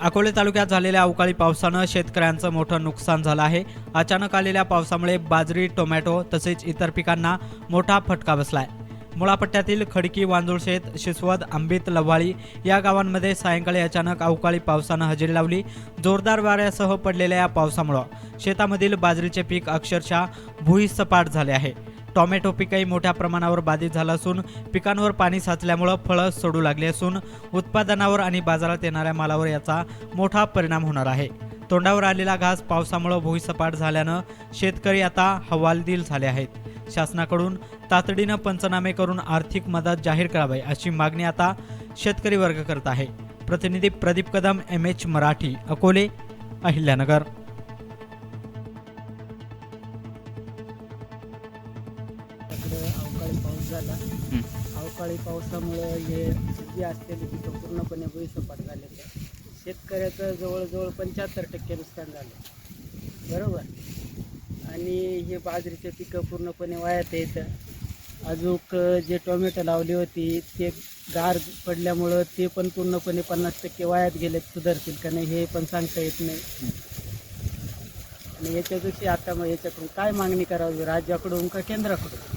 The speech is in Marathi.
अकोले तालुक्यात झालेल्या अवकाळी पावसानं शेतकऱ्यांचं मोठं नुकसान झालं आहे. अचानक आलेल्या पावसामुळे बाजरी टोमॅटो तसेच इतर पिकांना मोठा फटका बसलाय. मुळापट्ट्यातील खडकी वांजुळशेत शिसवद आंबीत लव्हाळी या गावांमध्ये सायंकाळी अचानक अवकाळी पावसानं हजेरी लावली. जोरदार वाऱ्यासह पडलेल्या या पावसामुळं शेतामधील बाजरीचे पीक अक्षरशः भुईसपाट झाले आहे. टोमॅटो पिकही मोठ्या प्रमाणावर बाधित झालं असून पिकांवर पाणी साचल्यामुळं फळं सडू लागली असून उत्पादनावर आणि बाजारात येणाऱ्या मालावर याचा मोठा परिणाम होणार आहे. तोंडावर आलेला घास पावसामुळं भुईसपाट झाल्यानं शेतकरी आता हवालदिल झाले आहेत. शासनाकडून तातडीनं पंचनामे करून आर्थिक मदत जाहीर करावी अशी मागणी आता शेतकरी वर्ग करत आहे. प्रतिनिधी प्रदीप कदम एम एच मराठी अकोले अहिल्यानगर. आपल्याकडे अवकाळी पाऊस झाला. अवकाळी पावसामुळं हे जे असलेले पिकं पूर्णपणे भुईसपाट झाले शेतकऱ्याचं जवळजवळ पंच्याहत्तर टक्के नुकसान झालं. बरोबर? आणि हे बाजरीचे पिकं पूर्णपणे वायात येतं अजूक जे टोमॅटो लावली होती ते गार पडल्यामुळं ते पण पूर्णपणे पन्नास टक्के वायात गेले सुधारतील का नाही हे पण सांगता येत नाही. आणि याच्यापेक्षा आता मग याच्याकडून काय मागणी करावी? राज्याकडून का केंद्राकडून?